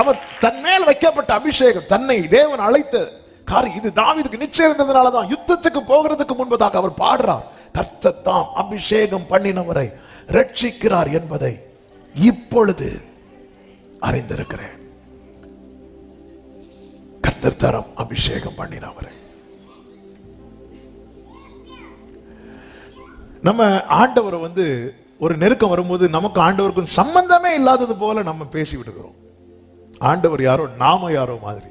அவர் தன் மேல் வைக்கப்பட்ட அபிஷேகம் தன்னை தேவன் அழைத்த காரி இது தாவிதுக்கு நிச்சயம் இருந்ததுனால தான் யுத்தத்துக்கு போகிறதுக்கு முன்பதாக அவர் பாடுறார். கர்த்தத்தாம் அபிஷேகம் பண்ணினவரை ரட்சிக்கிறார் என்பதை இப்பொழுது அறிந்திருக்கிறேன். கர்த்தர் தரம் அபிஷேகம் பண்ணினவரை. நம்ம ஆண்டவரை வந்து ஒரு நெருக்கம் வரும்போது நமக்கு ஆண்டவருக்கும் சம்பந்தமே இல்லாதது போல நம்ம பேசி விடுகிறோம் ஆண்டவர் யாரோ நாம யாரோ மாதிரி.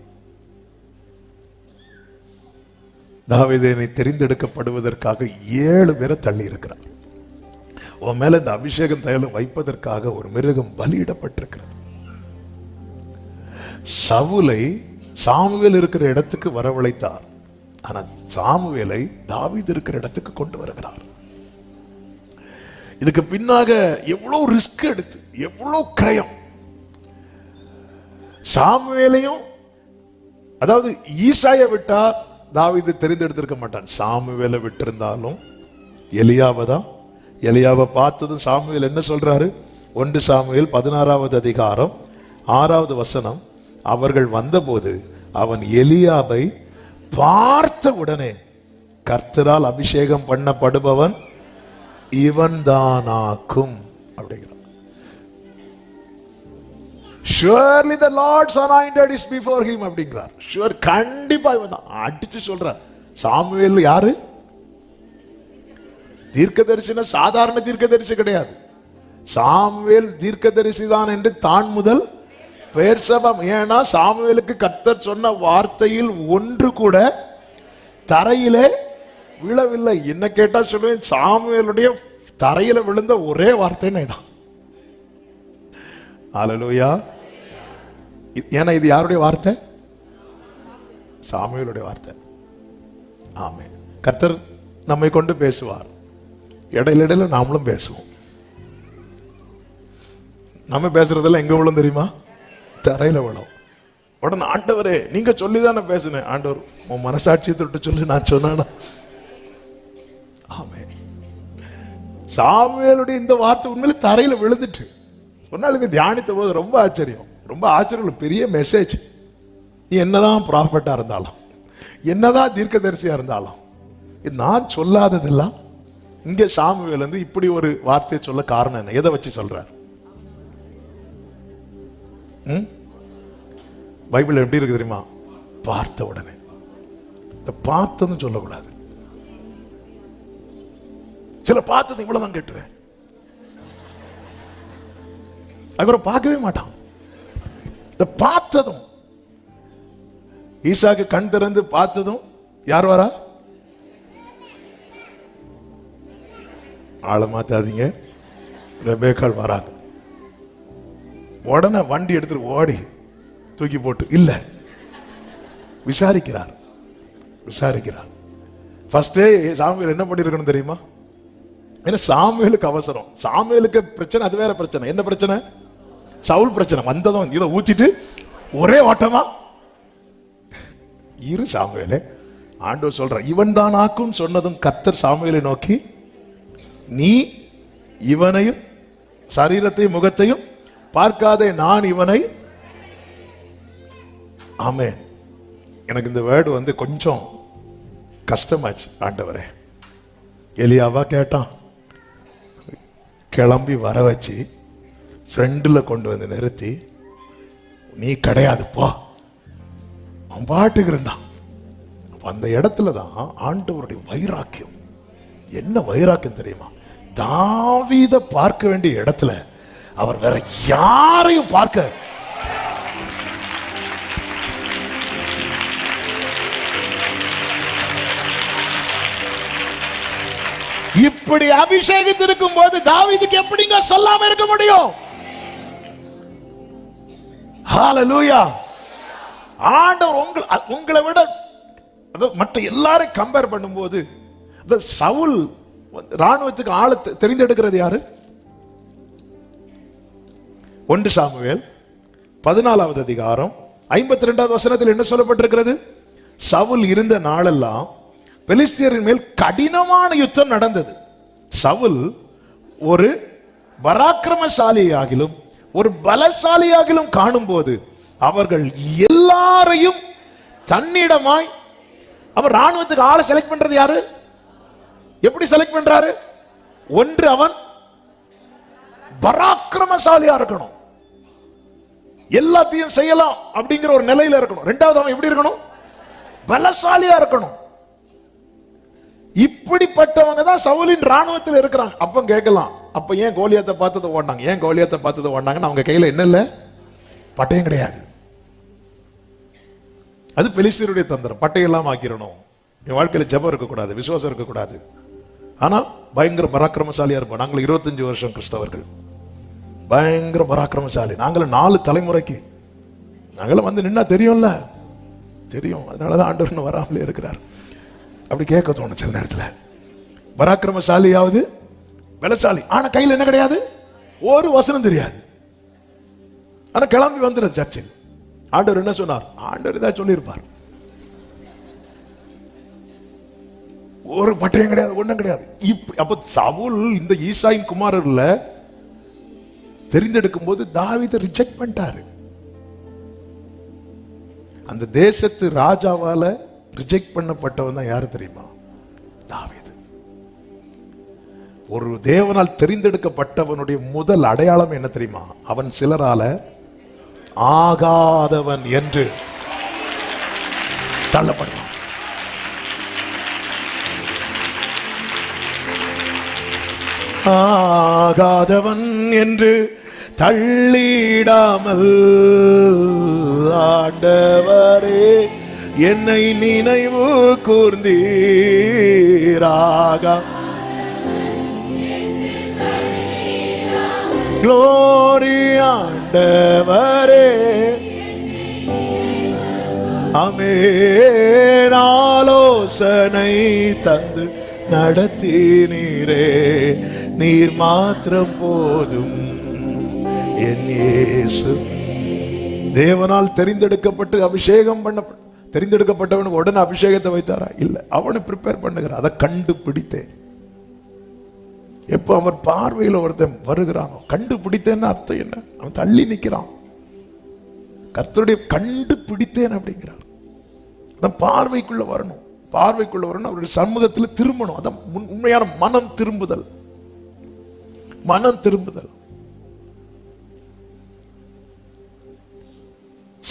தாவீதனை தெரிந்தெடுக்கப்படுவதற்காக ஏழு பேரை தள்ளி இருக்கிறார் உன் மேல இந்த அபிஷேகம் தயலும் வைப்பதற்காக ஒரு மிருகம் பலியிடப்பட்டிருக்கிறது. சவுலை சாமுவேல் இருக்கிற இடத்துக்கு வரவழைத்தார். ஆனா சாமுவேலை தாவீது இருக்கிற இடத்துக்கு கொண்டு வருகிறார். இதுக்கு பின்னாக எவ்வளவு ரிஸ்க் எடுத்து எவ்வளவு கிரயம் சாமுவேலையும் அதாவது ஈசாய விட்டா தாவிது தெரிந்தெடுத்திருக்க மாட்டான். சாமுவேலை விட்டிருந்தாலும் எலியாவை தான் எலியாவை பார்த்ததும் சாமுவேல் என்ன சொல்றாரு? ஒன்று சாமுவேல் பதினாறாவது அதிகாரம் ஆறாவது வசனம் அவர்கள் வந்தபோது அவன் எலியாவை பார்த்த உடனே கர்த்தரால் அபிஷேகம் பண்ணப்படுபவன் இவன் தானாக்கும் அப்படிங்கிறான். Surely the lord's anointed is before him அப்படிங்கிறார். ஷுவர் கண்டிப்பா இவன் தான். அடிச்சு சொல்றார். சாமுவேல் யாரு? தீர்க்கதரிசினா சாதாரண தீர்க்கதரிசி கிடையாது. சாமுவேல் தீர்க்கதரிசி தான் என்று தான் முதல் பெயர் சபம் ஏன்னா சாமுவேலுக்கு கத்தர் சொன்ன வார்த்தையில் ஒன்று கூட தரையிலே விழவில்லை. என்ன கேட்டா சொல்லுவேன் சாமுவேலுடைய தரையில விழுந்த ஒரே வார்த்தைன்னு தான். ஹalleluya ஏன்னா இது யாருடைய வார்த்தை? சாமியலுடைய வார்த்தை. ஆமே கர்த்தர் நம்மை கொண்டு பேசுவார். இடையில இடையில நாமளும் பேசுவோம். நம்ம பேசுறதெல்லாம் எங்க விழும் தெரியுமா? தரையில விழும். உடனே ஆண்டவரே நீங்க சொல்லி தானே பேசுனேன். ஆண்டவர் உன் மனசாட்சியை தொட்டு சொல்லி நான் சொன்னானா? ஆமே சாமியலுடைய இந்த வார்த்தை உண்மையில தரையில விழுந்துட்டு. ஒரு நாள் இங்க தியானித்த போது ரொம்ப ஆச்சரியம். ரொம்ப ஆச்சரியம் பெரிய மெசேஜ் நீ என்னதான் ப்ராஃபிட்டாக இருந்தாலும் என்னதான் தீர்க்கதரிசியா இருந்தாலும் நான் சொல்லாததெல்லாம் இங்கே சாமுவேலேருந்து இப்படி ஒரு வார்த்தையை சொல்ல காரணம் என்ன? எதை வச்சு சொல்கிறார் ம்? பைபிள் எப்படி இருக்கு தெரியுமா? பார்த்த உடனே. இந்த பார்த்ததும் சொல்லக்கூடாது. சில பார்த்தது இவ்வளவுதான் கட்டுவேன் அதுக்கப்புறம் பார்க்கவே மாட்டான். இந்த பார்த்ததும் ஈசாக்கு கண் திறந்து பார்த்ததும் யார் வரா? ஆளை மாத்தாதீங்க. ரெபேக்கால் வராங்க உடனே வண்டி எடுத்துட்டு ஓடி தூக்கி போட்டு இல்ல. விசாரிக்கிறார். விசாரிக்கிறார். ஃபர்ஸ்டே சாமுவேல் என்ன பண்ணிருக்கணும் தெரியுமா? ஏன்னா சாமியலுக்கு அவசரம். சாமியலுக்கு பிரச்சனை அது வேற பிரச்சனை. என்ன பிரச்சனை? சவுல் பிரச்சனை வந்ததும் இதை ஊத்திட்டு ஒரே ஓட்டமா. இரு சாமுவேலே. ஆண்டவர் சொல்ற இவன் தான் ஆக்கும் சொன்னதும் கத்தர் சாமுவேலை நோக்கி நீ இவனையும் சரீரத்தையும் முகத்தையும் பார்க்காதே நான் இவனை. ஆமே எனக்கு இந்த வேர்டு வந்து கொஞ்சம் கஷ்டமாச்சு ஆண்டவரே. எலியாவா கேட்டான் கிளம்பி வர வச்சு ஃப்ரெண்டில் கொண்டு வந்து நிறுத்தி நீ கிடையாதுப்பா அவன் பாட்டுக்கு இருந்தான். அந்த இடத்துல தான் ஆண்டவருடைய வைராக்கியம். என்ன வைராக்கியம் தெரியுமா? தாவீத பார்க்க வேண்டிய இடத்துல அவர் வேற யாரையும் பார்க்க இப்படி அபிஷேகித்திருக்கும் போது தாவிதுக்கு எப்படிங்க சொல்லாம இருக்க முடியும்? ஹalleluya ஆண்டவர் உங்களை உங்களை விட மற்ற எல்லாரும் கம்பேர் பண்ணும்போது இந்த சவுல் ராணுவத்துக்கு ஆளை தெரிந்தெடுக்கிறது யாரு? ஒன்று சாமுவேல் பதினாலாவது அதிகாரம் ஐம்பத்தி ரெண்டாவது வசனத்தில் என்ன சொல்லப்பட்டிருக்கிறது? சவுல் இருந்த நாளெல்லாம் பெலிஸ்தியரின் மேல் கடினமான யுத்தம் நடந்தது. சவுல் ஒரு பராக்கிரமசாலியாகிலும் ஒரு பலசாலியாகிலும் காணும் போது அவர்கள் எல்லாரையும் தன்னிடமாய் அவர் ராணுவத்துக்கு ஆளை செலக்ட் பண்றது யாரு? எப்படி செலக்ட் பண்றாரு? ஒன்று அவன் பராக்கிரமசாலியா இருக்கணும். எல்லாத்தையும் செய்யலாம் அப்படிங்கிற ஒரு நிலையில இருக்கணும். ரெண்டாவது அவன் எப்படி இருக்கணும்? பலசாலியா இருக்கணும். இப்படிப்பட்டவங்க தான் சவுலின் ராணுவத்தில் இருக்கிறாங்க. அப்போ கேட்கலாம் அப்போ ஏன் கோலியத்தை பார்த்தது ஓடினாங்க? ஏன் கோலியத்தை பார்த்தது ஓடினாங்கன்னு அவங்க கையில் என்ன இல்லை? பட்டயம் கிடையாது. அது பெலிஸ்தீருடைய தந்திரம். பட்டையெல்லாம் ஆக்கிடணும் என் வாழ்க்கையில் ஜெபம் இருக்கக்கூடாது விசுவாசம் இருக்கக்கூடாது. ஆனால் பயங்கர பராக்கிரமசாலியாக இருப்போம். நாங்கள் இருபத்தஞ்சு வருஷம் கிறிஸ்தவர்கள். பயங்கர பராக்கிரமசாலி. நாங்களும் நாலு தலைமுறைக்கு. நாங்களும் வந்து நின்னா தெரியும்ல? தெரியும். அதனாலதான் ஆண்டவர் இன்னும் வராமலே இருக்கிறார். அப்படி கேட்க தோணும் சில நேரத்தில். பராக்கிரமசாலியாவது பலசாலி. ஆனா கையில் என்ன கிடையாது? ஒரு வசனம் தெரியாது. ஆனா கிளம்பி வந்துடுது சர்ச்சில். ஆண்டவர் என்ன சொன்னார்? ஆண்டவர் ஏதாவது சொல்லியிருப்பார். ஒரு பட்டயம் கிடையாது ஒண்ணும் கிடையாது. இப்படி அப்ப சவுல் இந்த ஈசாயின் குமாரர்ல தெரிந்தெடுக்கும் போது தாவிதை ரிஜெக்ட் பண்ணிட்டாரு. அந்த தேசத்து ராஜாவால ரிஜெக்ட் பண்ணப்பட்டவன் தான் யாரு தெரியுமா? தாவீது. ஒரு தேவனால் தெரிந்தெடுக்கப்பட்டவனுடைய முதல் அடையாளம் என்ன தெரியுமா? அவன் சிலரால ஆகாதவன் என்று தள்ளப்படுவான். ஆகாதவன் என்று தள்ளிடாமல் ஆண்டவரே. என்னை நினைவு கூர்ந்தீராக. க்ளோரி ஆண்டவரே. அமேனாலோசனை தந்து நடத்தினீரே. நீர் மாத்திரம் போதும். என் இயேசு. தேவனால் தெரிந்தெடுக்கப்பட்டு அபிஷேகம் பண்ணப்பட்ட தெரிந்தெடுக்கப்பட்டவனுக்கு உடனே அபிஷேகத்தை வைத்தாரா? இல்ல. அவனை ப்ரிப்பேர் பண்ணுகிறான் அதை கண்டுபிடித்தேன். எப்போ அவன் பார்வையில் ஒருத்தன் வருகிறானோ கண்டுபிடித்தேன்னு அர்த்தம் என்ன? அவன் தள்ளி நிற்கிறான். கர்த்தருடைய கண்டுபிடித்தேன் அப்படிங்கிறார். அதான் பார்வைக்குள்ள வரணும். பார்வைக்குள்ள வரணும் அவருடைய சமூகத்தில் திரும்பணும். அதான் உண்மையான மனம் திரும்புதல். மனம் திரும்புதல்.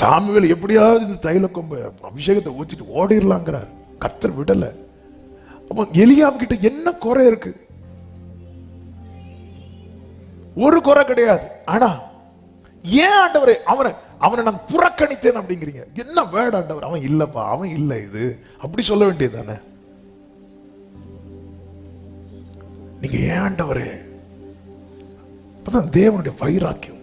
சாமுவேல் எப்படியாவது இந்த தைல கொம்பை அபிஷேகத்தை ஊற்றிட்டு ஓடிடலாங்கிறார். கத்தர் விடலை. அப்போ எலியாவுக்கிட்ட என்ன குறை இருக்கு? ஒரு குறை கிடையாது. ஆனா ஏன் ஆண்டவரே அவனை அவனை நான் புறக்கணித்தேன் அப்படிங்கிறீங்க? என்ன வேட ஆண்டவர்? அவன் இல்லப்பா அவன் இல்லை இது. அப்படி சொல்ல வேண்டியது தானே நீங்க ஏன் ஆண்டவரே? அப்பதான் தேவனுடைய வைராக்கியம்.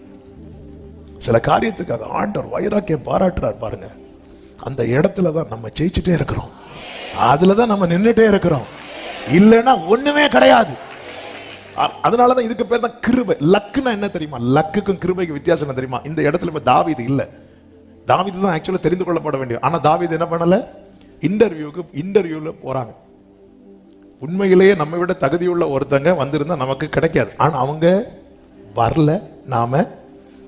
சில காரியத்துக்காக ஆண்டவர் வைராக்கியம் பாராட்டுறார் பாருங்க. அந்த இடத்துல தான் நம்ம ஜெயிச்சுட்டே இருக்கிறோம். அதில் தான் நம்ம நின்றுட்டே இருக்கிறோம். இல்லைன்னா ஒன்றுமே கிடையாது. அதனால தான் இதுக்கு பேர் தான் கிருபை. லக்குன்னா என்ன தெரியுமா? லக்குக்கும் கிருபைக்கு வித்தியாசம் என்ன தெரியுமா? இந்த இடத்துல இப்போ தாவிது இல்லை. தாவிது தான் ஆக்சுவலாக தெரிந்து கொள்ளப்பட வேண்டிய ஆனால் தாவிது என்ன பண்ணலை? இன்டர்வியூக்கு இன்டர்வியூவில் போகிறாங்க உண்மையிலேயே நம்ம விட தகுதியுள்ள ஒருத்தங்க வந்திருந்தா நமக்கு கிடைக்காது. ஆனால் அவங்க வரல. நாம்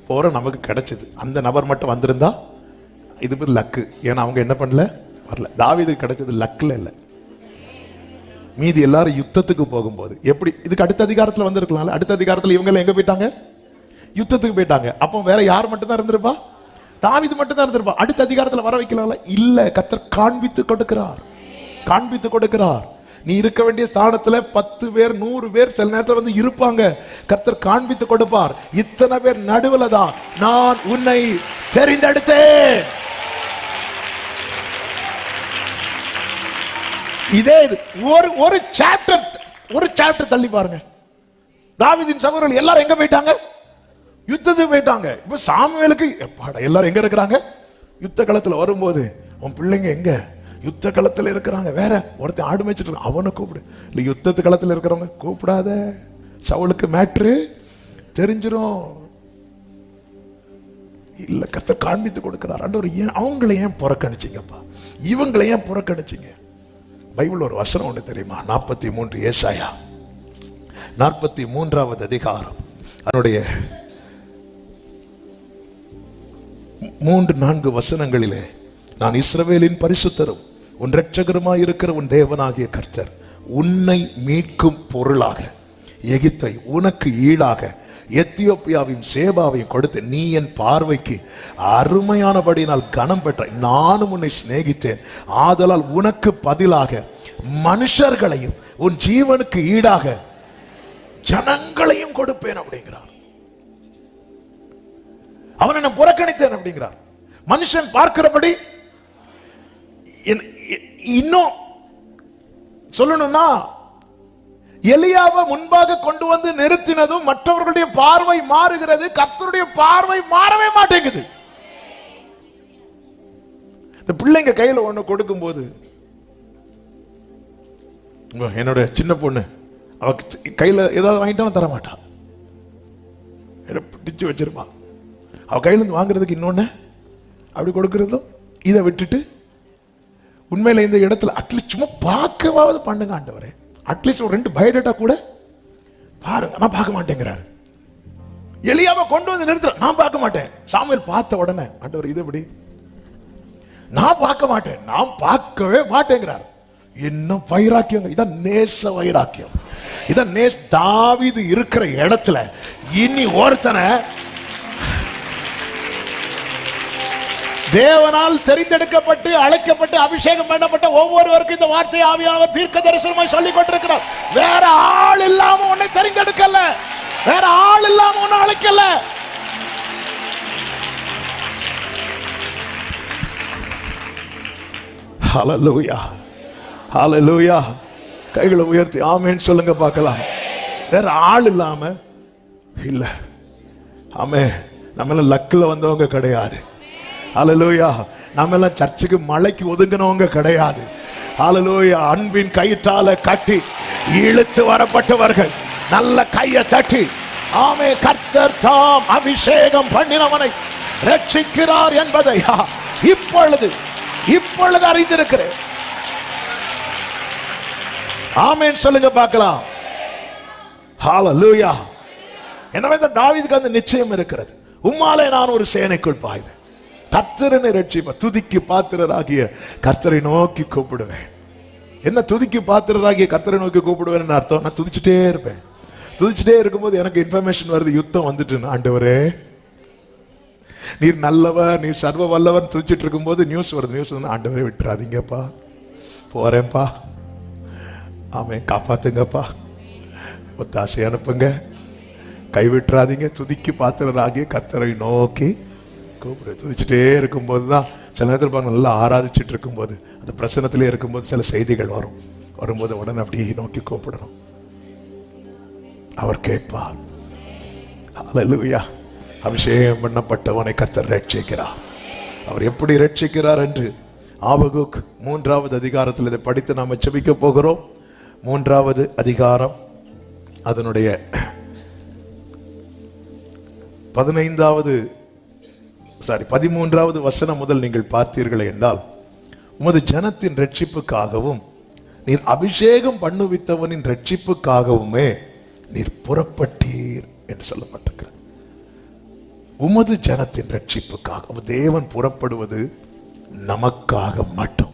போற நமக்கு கிடச்சிது. அந்த நபர் மட்டும் வந்திருந்தா இது பேர் லக்கு. ஏன்னா அவங்க என்ன பண்ணல? வரல. தாவீதுக்கு கிடைச்சது லக்கில் இல்லை. மீதி எல்லாரும் யுத்தத்துக்கு போகும்போது எப்படி? இதுக்கு அடுத்த அதிகாரத்தில் வந்திருக்கலாம்ல. அடுத்த அதிகாரத்தில் இவங்கெல்லாம் எங்கே போயிட்டாங்க? யுத்தத்துக்கு போயிட்டாங்க. அப்போ வேற யார் மட்டும்தான் இருந்திருப்பா? தாவிது மட்டும்தான் இருந்திருப்பா. அடுத்த அதிகாரத்தில் வர வைக்கலாம்ல. இல்லை கத்தர் காண்பித்து கொடுக்கிறார். காண்பித்து கொடுக்கிறார். நீ இருக்க வேண்டிய ஸ்தானத்தில் பத்து பேர் நூறு பேர் சில நேரத்தில் வந்து இருப்பாங்க. கர்த்தர் காண்பித்து கொடுப்பார். இத்தனை பேர் நடுவுல தான் நான் உன்னை தெரிந்தெடுத்தேன். இதே இது. ஒரு ஒரு சாப்டர் ஒரு சாப்டர் தள்ளி பாருங்க. தாவிதின் சகோதரர்கள் எல்லாரும் எங்க போயிட்டாங்க? யுத்தத்துக்கு போயிட்டாங்க. இப்ப சாமுவேலுக்கு எல்லாரும் எங்க இருக்கிறாங்க? யுத்த களத்தில் வரும்போது உன் பிள்ளைங்க எங்க? யுத்த களத்துல இருக்கிறாங்க. வேற ஒருத்தன் ஆடு மேய்ச்சிட்டு இருக்கான். அவனை கூப்பிடு. இல்லை யுத்தத்து களத்துல இருக்கிறவங்க கூப்பிடாத. சவளுக்கு மேட்ரு. தெரிஞ்சிரும். இல்லை கத்த காண்பித்து கொடுக்கிறார். ஆண்டவர் ஏன் அவங்களை ஏன் புறக்கணிச்சீங்கப்பா? இவங்களை ஏன் புறக்கணிச்சீங்க? பைபிள் ஒரு வசனம் ஒன்று தெரியுமா? நாற்பத்தி மூன்று ஏசாயா. நாற்பத்தி மூன்றாவது அதிகாரம். அதனுடைய மூன்று நான்கு வசனங்களிலே நான் இஸ்ரவேலின் பரிசுத்தரும் உன் இரட்சகருமாய் இருக்கிற உன் தேவனாகிய கர்த்தர் உன்னை மீட்கும் பொருளாக எகிப்தை உனக்கு ஈடாக எத்தியோப்பியாவையும் சேபாவையும் கொடுத்து நீ என் பார்வைக்கு அருமையானபடியினால் கனம் பெற்ற நானும் உன்னை சிநேகித்தேன். ஆதலால் உனக்கு பதிலாக மனுஷர்களையும் உன் ஜீவனுக்கு ஈடாக ஜனங்களையும் கொடுப்பேன் அப்படிங்கிறார். அவனை நான் புறக்கணித்தேன் அப்படிங்கிறார். மனுஷன் பார்க்கிறபடி இன்னும் சொல்லணும்னா எலியாவை முன்பாக கொண்டு வந்து நிறுத்தினதும் மற்றவர்களுடைய பார்வை மாறுகிறது கர்த்தருடைய பார்வை மாறவே மாட்டேங்குது. இந்த பிள்ளைங்க கையில ஒன்று கொடுக்கும்போது போது என்னோட சின்ன பொண்ணு. அவ கையில் ஏதாவது வாங்கிட்டாலும் தர மாட்டான் பிடிச்சு வச்சிருப்பான். அவள் கையில இருந்து வாங்குறதுக்கு இன்னொன்னு அப்படி கொடுக்கறதும் இதை விட்டுட்டு உண்மையில இந்த இடத்துல அட்லீஸ்ட் சும்மா பார்க்கவாவது பண்ணுங்க ஆண்டவரே. அட்லீஸ்ட் ஒரு ரெண்டு பயோடேட்டா கூட பாருங்க நான் பார்க்க மாட்டேங்கிறாரு. எளியாம கொண்டு வந்து நிறுத்துற நான் பார்க்க மாட்டேன். சாமியல் பார்த்த உடனே ஆண்டவர் இது எப்படி? நான் பார்க்க மாட்டேன் நான் பார்க்கவே மாட்டேங்கிறார். என்ன வைராக்கியம் இதான் நேச வைராக்கியம். இதான் நேஸ் தாவிது இருக்கிற இடத்துல இனி ஒருத்தனை தேவனால் தெரிந்தெடுக்கப்பட்டு அழைக்கப்பட்டு அபிஷேகம் பண்ணப்பட்ட ஒவ்வொருவருக்கும் இந்த வார்த்தை ஆவியானவர் தீர்க்க தரிசனமாய் சொல்லிக் கொண்டிருக்கிறார். வேற ஆள் இல்லாம உன்னை தெரிந்தெடுக்கல. வேற ஆள் இல்லாம உன்னை அழைக்கல. ஹலலூயா ஹலலூயா கைகளை உயர்த்தி ஆமேன்னு சொல்லுங்க பார்க்கலாம். வேற ஆள் இல்லாம இல்ல. ஆமே நம்மள லக்கில் வந்தவங்க கிடையாது. அலலூயா நம்ம எல்லாம் சர்ச்சுக்கு மலைக்கு ஒதுங்கினவங்க கிடையாது. அலலோயா அன்பின் கயிற்றால கட்டி இழுத்து வரப்பட்டவர்கள். நல்ல கையை தட்டி. ஆமே கர்த்தர் தாம் அபிஷேகம் பண்ணினவனை ரட்சிக்கிறார் என்பதை இப்பொழுது இப்பொழுது அறிந்திருக்கிறேன். ஆமேன் சொல்லுங்க பார்க்கலாம். ஹalleluya எனவே தான் தாவிதுக்கு அந்த நிச்சயம் இருக்கிறது. உம்மாலே நான் ஒரு சேனைக்குள் பாய்வேன். கர்த்தரனை ரட்சிப்பேன் துதிக்கு பாத்திரராகிய கர்த்தரை நோக்கி கூப்பிடுவேன். என்ன துதிக்கு பாத்திரராகிய கர்த்தரை நோக்கி கூப்பிடுவேன் அர்த்தம்? நான் துதிச்சுட்டே இருப்பேன். துதிச்சுட்டே இருக்கும்போது எனக்கு இன்ஃபர்மேஷன் வருது யுத்தம் வந்துட்டு ஆண்டவரே நீர் நல்லவர் நீர் சர்வ வல்லவன் துதிச்சுட்டு இருக்கும்போது நியூஸ் வருது நியூஸ் வந்து ஆண்டவரே விட்டுறாதீங்கப்பா. போறேன்ப்பா. ஆமே காப்பாத்துங்கப்பா. ஒத்தாசை அனுப்புங்க. கைவிட்டுறாதீங்க துதிக்கு பாத்திரராகிய கத்தரை நோக்கி கூப்பிடு துதிச்சுட்டே இருக்கும்போது தான் சில நேரத்தில் பாருங்க நல்லா ஆராதிச்சுட்டு இருக்கும்போது அந்த பிரசனத்திலே இருக்கும்போது சில செய்திகள் வரும். வரும்போது உடனே அப்படியே நோக்கி கூப்பிடணும். அவர் கேட்பார். ஹalleluya அபிஷேகம் பண்ணப்பட்டவனை கத்தர் ரட்சிக்கிறார். அவர் எப்படி ரட்சிக்கிறார் என்று ஆபகுக் மூன்றாவது அதிகாரத்தில் இதை படித்து நாம் செபிக்க போகிறோம். மூன்றாவது அதிகாரம் அதனுடைய பதினைந்தாவது சாரி பதிமூன்றாவது வசனம் முதல் நீங்கள் பார்த்தீர்கள் என்றால் உமது ஜனத்தின் ரட்சிப்புக்காகவும் நீர் அபிஷேகம் பண்ணுவித்தவனின் ரட்சிப்புக்காகவுமே நீர் புறப்பட்டீர் என்று சொல்லப்பட்டிருக்கிறது. உமது ஜனத்தின் ரட்சிப்புக்காக தேவன் புறப்படுவது நமக்காக மட்டும்.